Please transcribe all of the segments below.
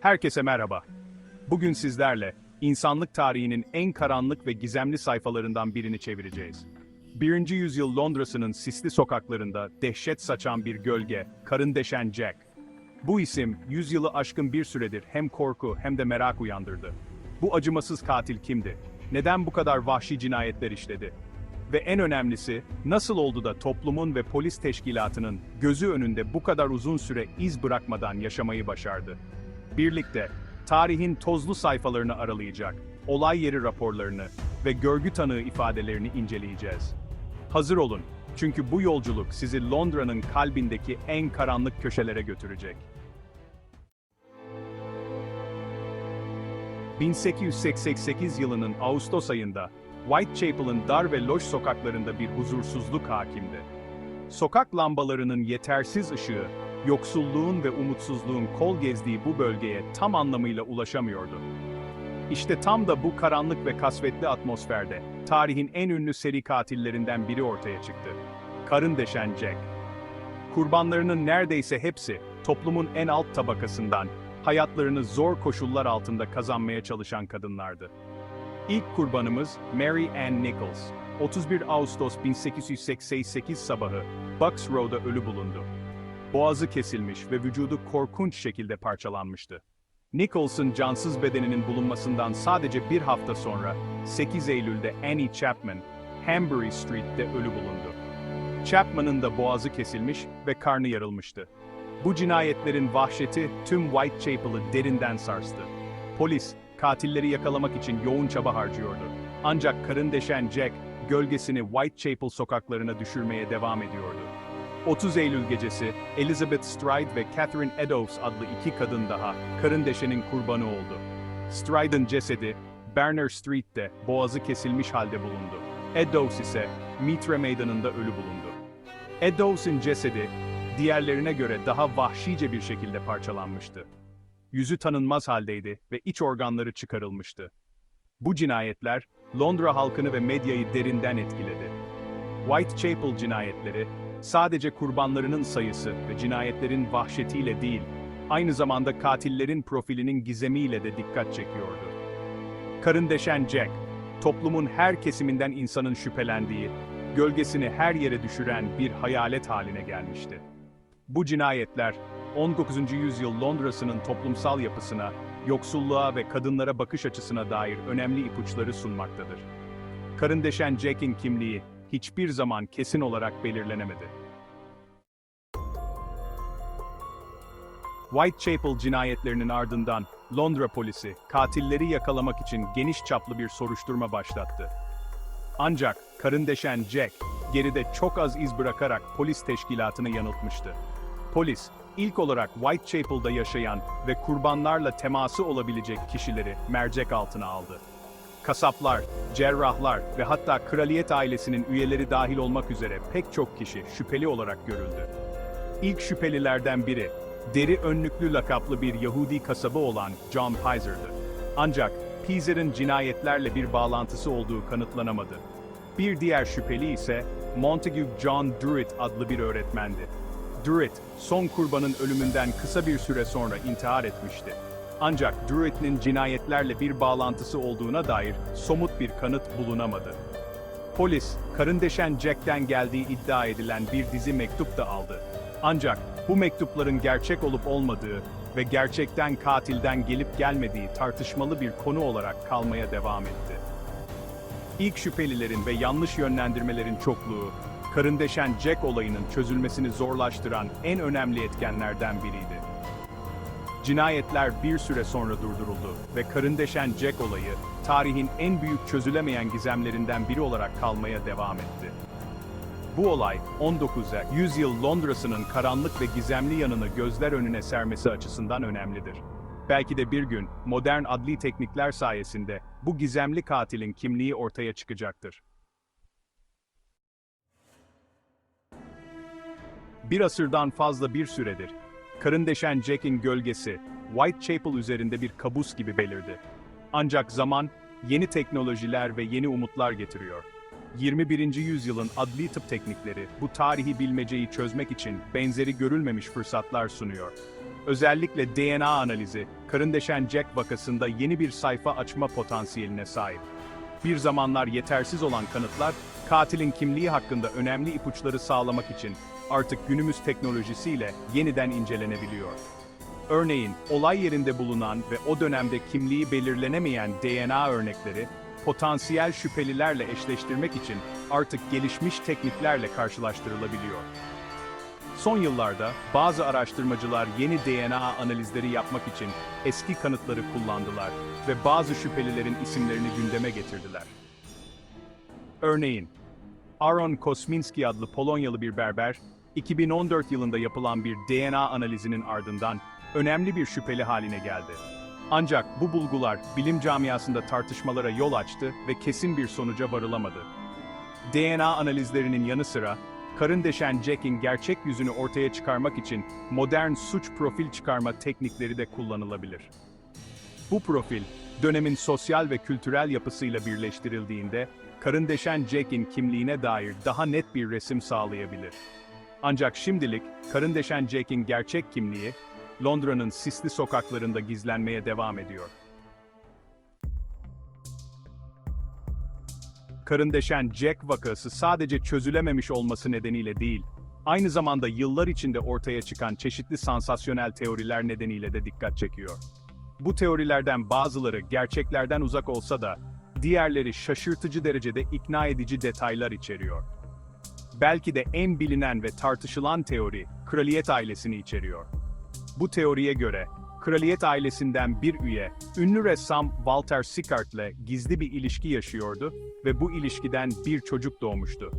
Herkese merhaba. Bugün sizlerle insanlık tarihinin en karanlık ve gizemli sayfalarından birini çevireceğiz. 1. yüzyıl Londra'sının sisli sokaklarında dehşet saçan bir gölge, karın deşen Jack. Bu isim, yüzyılı aşkın bir süredir hem korku hem de merak uyandırdı. Bu acımasız katil kimdi? Neden bu kadar vahşi cinayetler işledi? Ve en önemlisi, nasıl oldu da toplumun ve polis teşkilatının gözü önünde bu kadar uzun süre iz bırakmadan yaşamayı başardı? Birlikte, tarihin tozlu sayfalarını aralayacak, olay yeri raporlarını ve görgü tanığı ifadelerini inceleyeceğiz. Hazır olun, çünkü bu yolculuk sizi Londra'nın kalbindeki en karanlık köşelere götürecek. 1888 yılının Ağustos ayında Whitechapel'ın dar ve loş sokaklarında bir huzursuzluk hakimdi. Sokak lambalarının yetersiz ışığı, yoksulluğun ve umutsuzluğun kol gezdiği bu bölgeye tam anlamıyla ulaşamıyordu. İşte tam da bu karanlık ve kasvetli atmosferde, tarihin en ünlü seri katillerinden biri ortaya çıktı. Karın deşen Jack. Kurbanlarının neredeyse hepsi, toplumun en alt tabakasından, hayatlarını zor koşullar altında kazanmaya çalışan kadınlardı. İlk kurbanımız Mary Ann Nichols. 31 Ağustos 1888 sabahı Bucks Road'da ölü bulundu. Boğazı kesilmiş ve vücudu korkunç şekilde parçalanmıştı. Nichols'ın cansız bedeninin bulunmasından sadece bir hafta sonra 8 Eylül'de Annie Chapman, Hanbury Street'te ölü bulundu. Chapman'ın da boğazı kesilmiş ve karnı yarılmıştı. Bu cinayetlerin vahşeti tüm Whitechapel'ı derinden sarstı. Polis, katilleri yakalamak için yoğun çaba harcıyordu. Ancak karın deşen Jack, gölgesini Whitechapel sokaklarına düşürmeye devam ediyordu. 30 Eylül gecesi, Elizabeth Stride ve Catherine Eddowes adlı iki kadın daha, karın deşenin kurbanı oldu. Stride'ın cesedi, Berner Street'te boğazı kesilmiş halde bulundu. Eddowes ise Mitre Meydanı'nda ölü bulundu. Eddowes'un cesedi, diğerlerine göre daha vahşice bir şekilde parçalanmıştı. Yüzü tanınmaz haldeydi ve iç organları çıkarılmıştı. Bu cinayetler, Londra halkını ve medyayı derinden etkiledi. Whitechapel cinayetleri, sadece kurbanlarının sayısı ve cinayetlerin vahşetiyle değil, aynı zamanda katillerin profilinin gizemiyle de dikkat çekiyordu. Karın deşen Jack, toplumun her kesiminden insanın şüphelendiği, gölgesini her yere düşüren bir hayalet haline gelmişti. Bu cinayetler, 19. yüzyıl Londra'sının toplumsal yapısına, yoksulluğa ve kadınlara bakış açısına dair önemli ipuçları sunmaktadır. Karın deşen Jack'in kimliği hiçbir zaman kesin olarak belirlenemedi. Whitechapel cinayetlerinin ardından Londra polisi katilleri yakalamak için geniş çaplı bir soruşturma başlattı. Ancak karın deşen Jack geride çok az iz bırakarak polis teşkilatını yanıltmıştı. Polis ilk olarak Whitechapel'da yaşayan ve kurbanlarla teması olabilecek kişileri mercek altına aldı. Kasaplar, cerrahlar ve hatta kraliyet ailesinin üyeleri dahil olmak üzere pek çok kişi şüpheli olarak görüldü. İlk şüphelilerden biri, deri önlüklü lakaplı bir Yahudi kasabı olan John Pizer'dı. Ancak Pizer'ın cinayetlerle bir bağlantısı olduğu kanıtlanamadı. Bir diğer şüpheli ise Montague John Druitt adlı bir öğretmendi. Druitt, son kurbanın ölümünden kısa bir süre sonra intihar etmişti. Ancak Druitt'nin cinayetlerle bir bağlantısı olduğuna dair somut bir kanıt bulunamadı. Polis, karın deşen Jack'ten geldiği iddia edilen bir dizi mektup da aldı. Ancak bu mektupların gerçek olup olmadığı ve gerçekten katilden gelip gelmediği tartışmalı bir konu olarak kalmaya devam etti. İlk şüphelilerin ve yanlış yönlendirmelerin çokluğu, karın deşen Jack olayının çözülmesini zorlaştıran en önemli etkenlerden biriydi. Cinayetler bir süre sonra durduruldu ve karın deşen Jack olayı, tarihin en büyük çözülemeyen gizemlerinden biri olarak kalmaya devam etti. Bu olay, 19. yüzyıl Londra'sının karanlık ve gizemli yanını gözler önüne sermesi açısından önemlidir. Belki de bir gün, modern adli teknikler sayesinde bu gizemli katilin kimliği ortaya çıkacaktır. Bir asırdan fazla bir süredir, karın deşen Jack'in gölgesi, Whitechapel üzerinde bir kabus gibi belirdi. Ancak zaman, yeni teknolojiler ve yeni umutlar getiriyor. 21. yüzyılın adli tıp teknikleri bu tarihi bilmeceyi çözmek için benzeri görülmemiş fırsatlar sunuyor. Özellikle DNA analizi, karın deşen Jack vakasında yeni bir sayfa açma potansiyeline sahip. Bir zamanlar yetersiz olan kanıtlar, katilin kimliği hakkında önemli ipuçları sağlamak için artık günümüz teknolojisiyle yeniden incelenebiliyor. Örneğin, olay yerinde bulunan ve o dönemde kimliği belirlenemeyen DNA örnekleri, potansiyel şüphelilerle eşleştirmek için artık gelişmiş tekniklerle karşılaştırılabiliyor. Son yıllarda bazı araştırmacılar yeni DNA analizleri yapmak için eski kanıtları kullandılar ve bazı şüphelilerin isimlerini gündeme getirdiler. Örneğin, Aaron Kosminski adlı Polonyalı bir berber, 2014 yılında yapılan bir DNA analizinin ardından önemli bir şüpheli haline geldi. Ancak bu bulgular bilim camiasında tartışmalara yol açtı ve kesin bir sonuca varılamadı. DNA analizlerinin yanı sıra, karın deşen Jack'in gerçek yüzünü ortaya çıkarmak için modern suç profil çıkarma teknikleri de kullanılabilir. Bu profil, dönemin sosyal ve kültürel yapısıyla birleştirildiğinde, karın deşen Jack'in kimliğine dair daha net bir resim sağlayabilir. Ancak şimdilik, karın deşen Jack'in gerçek kimliği, Londra'nın sisli sokaklarında gizlenmeye devam ediyor. Karın deşen Jack vakası sadece çözülememiş olması nedeniyle değil, aynı zamanda yıllar içinde ortaya çıkan çeşitli sansasyonel teoriler nedeniyle de dikkat çekiyor. Bu teorilerden bazıları gerçeklerden uzak olsa da, diğerleri şaşırtıcı derecede ikna edici detaylar içeriyor. Belki de en bilinen ve tartışılan teori, kraliyet ailesini içeriyor. Bu teoriye göre, kraliyet ailesinden bir üye, ünlü ressam Walter Sickert ile gizli bir ilişki yaşıyordu ve bu ilişkiden bir çocuk doğmuştu.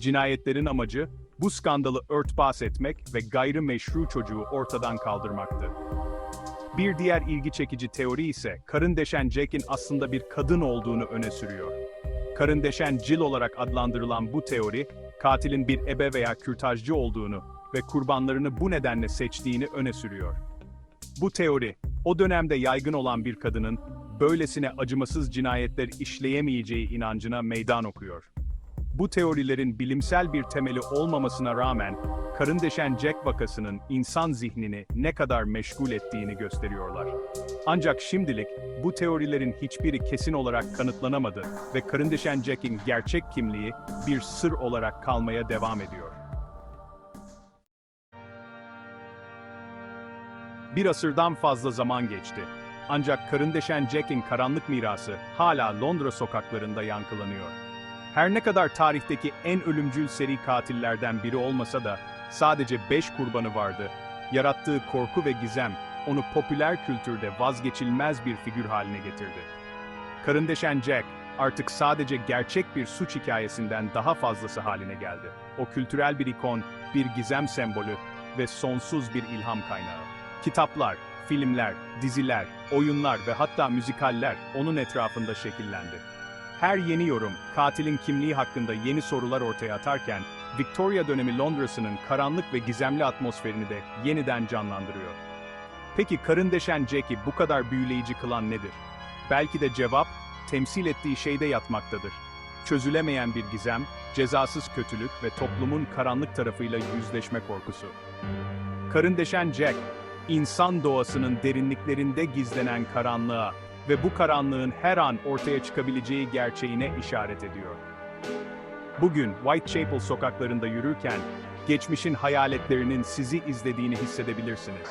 Cinayetlerin amacı, bu skandalı örtbas etmek ve gayrimeşru çocuğu ortadan kaldırmaktı. Bir diğer ilgi çekici teori ise karın deşen Jack'in aslında bir kadın olduğunu öne sürüyor. Karın deşen Jill olarak adlandırılan bu teori, katilin bir ebe veya kürtajcı olduğunu ve kurbanlarını bu nedenle seçtiğini öne sürüyor. Bu teori, o dönemde yaygın olan bir kadının böylesine acımasız cinayetler işleyemeyeceği inancına meydan okuyor. Bu teorilerin bilimsel bir temeli olmamasına rağmen, karın deşen Jack vakasının insan zihnini ne kadar meşgul ettiğini gösteriyorlar. Ancak şimdilik bu teorilerin hiçbiri kesin olarak kanıtlanamadı ve karın deşen Jack'in gerçek kimliği bir sır olarak kalmaya devam ediyor. Bir asırdan fazla zaman geçti. Ancak karın deşen Jack'in karanlık mirası hala Londra sokaklarında yankılanıyor. Her ne kadar tarihteki en ölümcül seri katillerden biri olmasa da sadece 5 kurbanı vardı. Yarattığı korku ve gizem onu popüler kültürde vazgeçilmez bir figür haline getirdi. Karın deşen Jack artık sadece gerçek bir suç hikayesinden daha fazlası haline geldi. O kültürel bir ikon, bir gizem sembolü ve sonsuz bir ilham kaynağı. Kitaplar, filmler, diziler, oyunlar ve hatta müzikaller onun etrafında şekillendi. Her yeni yorum, katilin kimliği hakkında yeni sorular ortaya atarken, Victoria dönemi Londra'sının karanlık ve gizemli atmosferini de yeniden canlandırıyor. Peki karın deşen Jack'i bu kadar büyüleyici kılan nedir? Belki de cevap, temsil ettiği şeyde yatmaktadır. Çözülemeyen bir gizem, cezasız kötülük ve toplumun karanlık tarafıyla yüzleşme korkusu. Karın deşen Jack, insan doğasının derinliklerinde gizlenen karanlığa ve bu karanlığın her an ortaya çıkabileceği gerçeğine işaret ediyor. Bugün Whitechapel sokaklarında yürürken, geçmişin hayaletlerinin sizi izlediğini hissedebilirsiniz.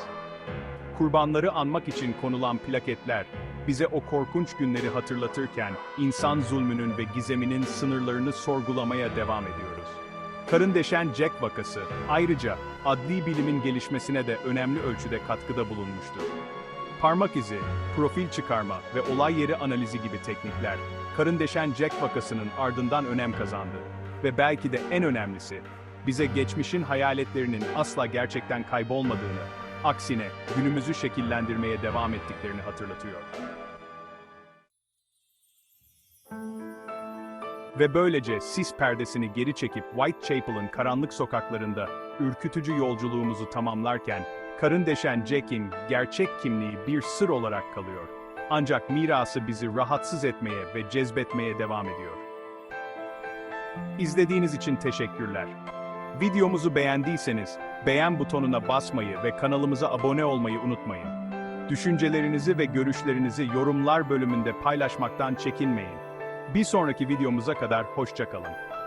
Kurbanları anmak için konulan plaketler, bize o korkunç günleri hatırlatırken, insan zulmünün ve gizeminin sınırlarını sorgulamaya devam ediyoruz. Karın deşen Jack vakası, ayrıca adli bilimin gelişmesine de önemli ölçüde katkıda bulunmuştur. Parmak izi, profil çıkarma ve olay yeri analizi gibi teknikler, karın deşen Jack vakasının ardından önem kazandı. Ve belki de en önemlisi, bize geçmişin hayaletlerinin asla gerçekten kaybolmadığını, aksine günümüzü şekillendirmeye devam ettiklerini hatırlatıyor. Ve böylece sis perdesini geri çekip Whitechapel'ın karanlık sokaklarında ürkütücü yolculuğumuzu tamamlarken, karın deşen Jack'in gerçek kimliği bir sır olarak kalıyor. Ancak mirası bizi rahatsız etmeye ve cezbetmeye devam ediyor. İzlediğiniz için teşekkürler. Videomuzu beğendiyseniz beğen butonuna basmayı ve kanalımıza abone olmayı unutmayın. Düşüncelerinizi ve görüşlerinizi yorumlar bölümünde paylaşmaktan çekinmeyin. Bir sonraki videomuza kadar hoşça kalın.